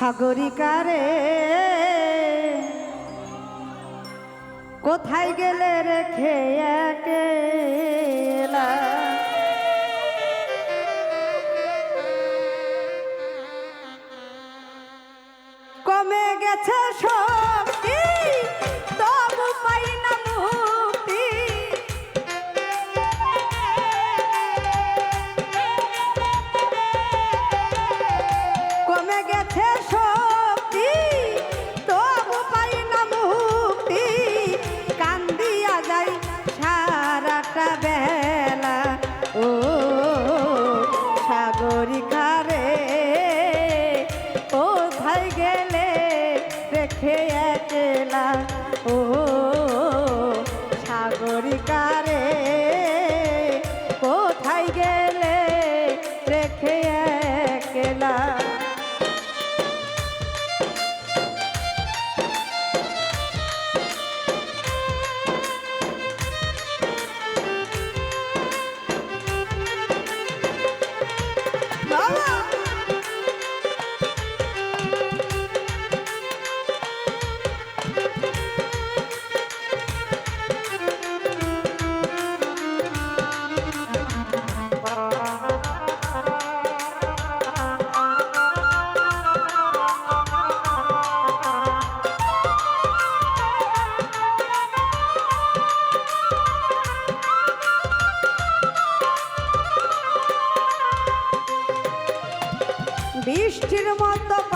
সাগরিকারে। কোথায় গেলে রেখে একে কমে গেছে সব তারে Değiştirme adam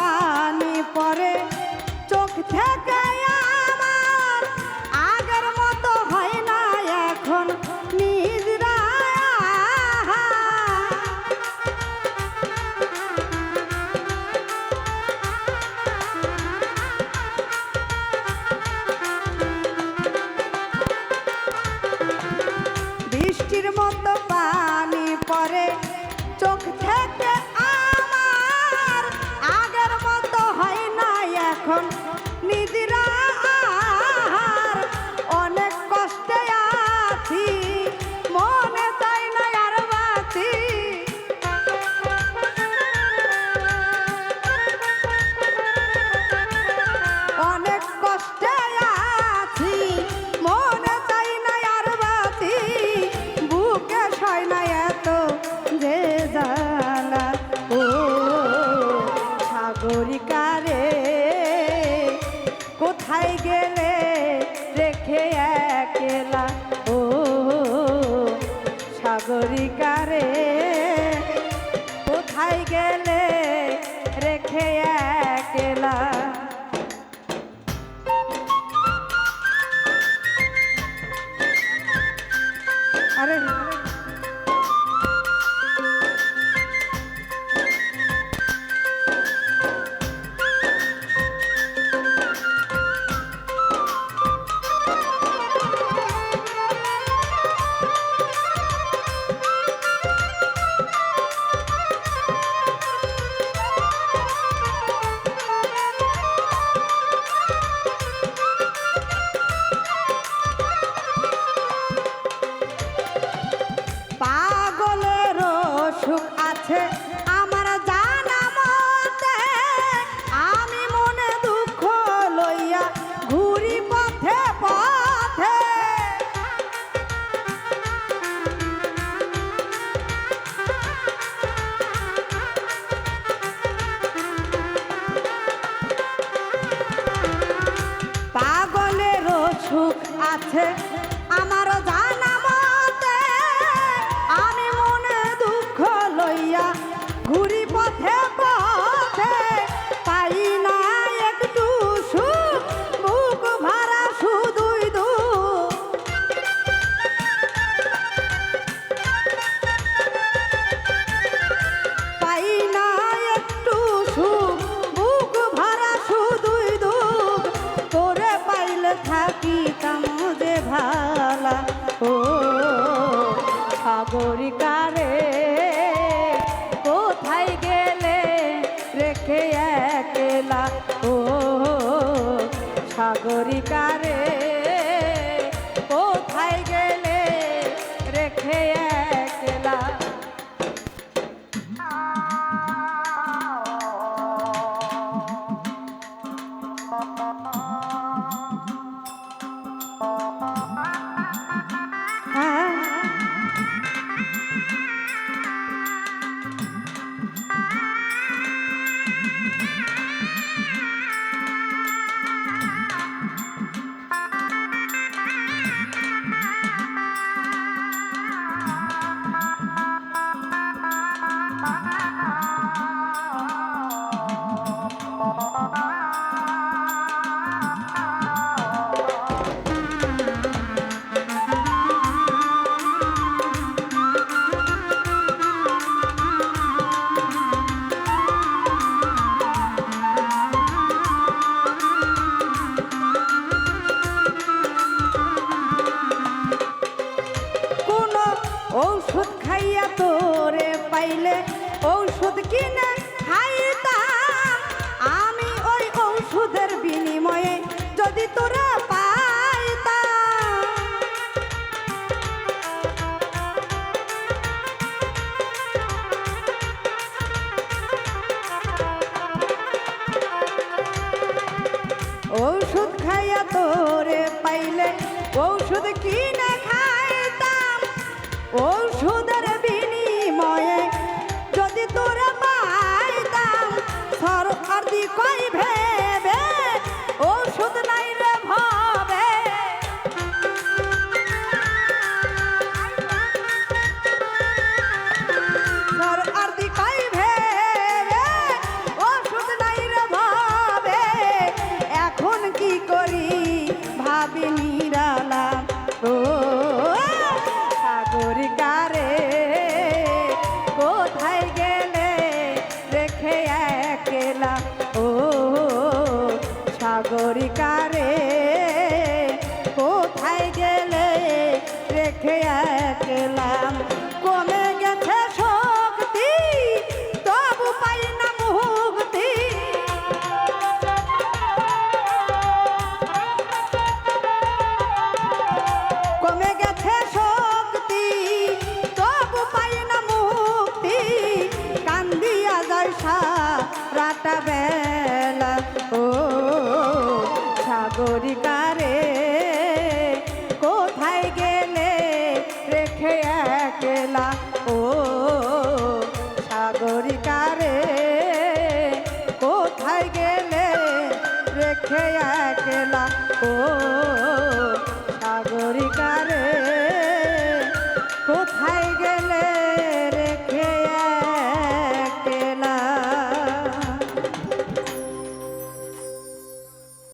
রে কোথায় গেলে গেছে আমার জানা মতে আমি মনে দুঃখ লইয়া ঘুরি পথে পথে। পাগলেরও সুখ আছে। সাগরিকারে কোথায় গেলে রেখে একলা ও ঔষধ কিনে খাইতাম। ঔষধের বিনিময়ে যদি তোরা পাইতাম সরকার দি কই ভে সাগরিকা সাগরিকারে কোথায় গেলে রেখে একলা? ও সাগরিকারে কোথায় গেলে রেখে একলা? ও